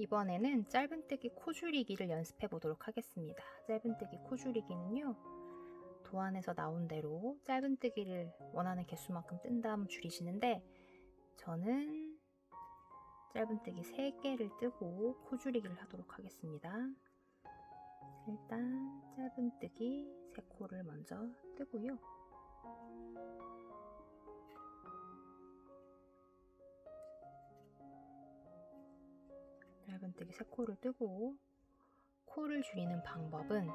이번에는 짧은뜨기 코줄이기를 연습해 보도록 하겠습니다. 짧은뜨기 코줄이기는요. 도안에서 나온 대로 짧은뜨기를 원하는 개수만큼 뜬 다음 줄이시는데 저는 짧은뜨기 3개를 뜨고 코줄이기를 하도록 하겠습니다. 일단 짧은뜨기 3코를 먼저 뜨고요. 짧은뜨기 3코를 뜨고 코를 줄이는 방법은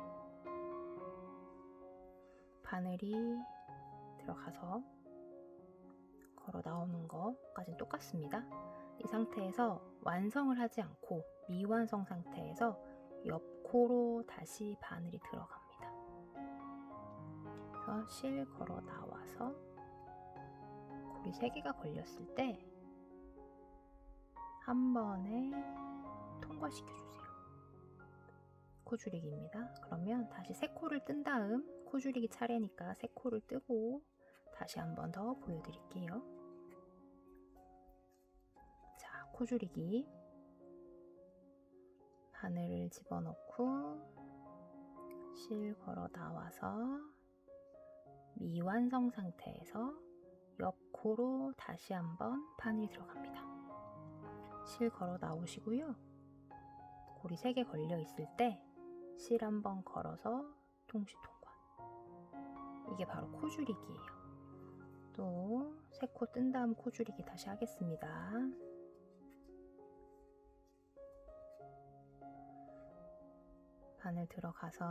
바늘이 들어가서 걸어 나오는 것까지는 똑같습니다. 이 상태에서 완성을 하지 않고 미완성 상태에서 옆 코로 다시 바늘이 들어갑니다. 그래서 실 걸어 나와서 고리 3개가 걸렸을 때 한 번에 통과시켜 주세요. 코 줄이기입니다. 그러면 다시 3코를 뜬 다음 코 줄이기 차례니까 3코를 뜨고 다시 한 번 더 보여드릴게요. 자, 코 줄이기. 바늘을 집어넣고 실 걸어 나와서 미완성 상태에서 옆 코로 다시 한번 바늘이 들어갑니다. 실 걸어 나오시고요. 고리 3개 걸려 있을 때 실 한 번 걸어서 동시 통과. 이게 바로 코 줄이기예요. 또 세 코 뜬 다음 코 줄이기 다시 하겠습니다. 바늘 들어가서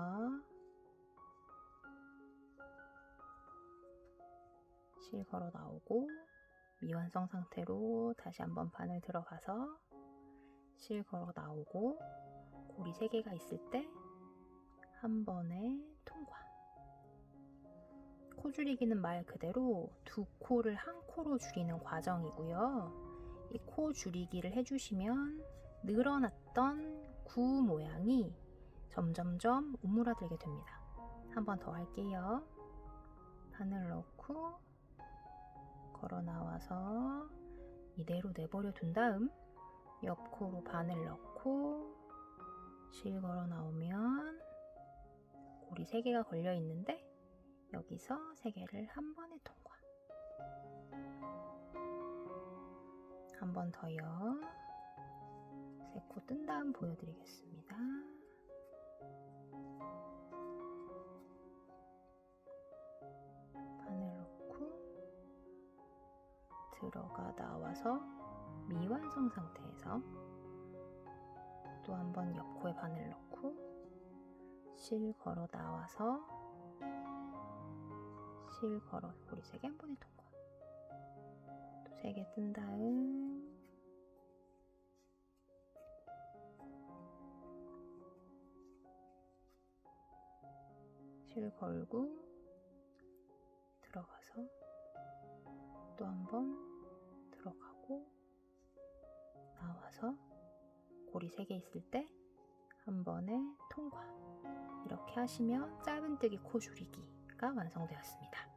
실 걸어 나오고 미완성 상태로 다시 한번 바늘 들어가서 실 걸어 나오고 고리 3개가 있을 때 한 번에 통과. 코 줄이기는 말 그대로 두 코를 한 코로 줄이는 과정이고요. 이 코 줄이기를 해주시면 늘어났던 구 모양이 점점점 우물어들게 됩니다. 한 번 더 할게요. 바늘 넣고 걸어 나와서 이대로 내버려 둔 다음 옆 코로 바늘 넣고 실 걸어 나오면 고리 3개가 걸려 있는데 여기서 3개를 한 번에 통과. 한 번 더요. 3코 뜬 다음 보여드리겠습니다. 바늘 넣고 들어가 나와서 미완성 상태에서 또 한번 옆코에 바늘 넣고 실 걸어 나와서 실 걸어 고리 3개 한 번에 통과 또 3개 뜬 다음. 실 걸고 들어가서 또 한 번 들어가고 나와서 고리 3개 있을 때 한 번에 통과 이렇게 하시면 짧은뜨기 코 줄이기가 완성되었습니다.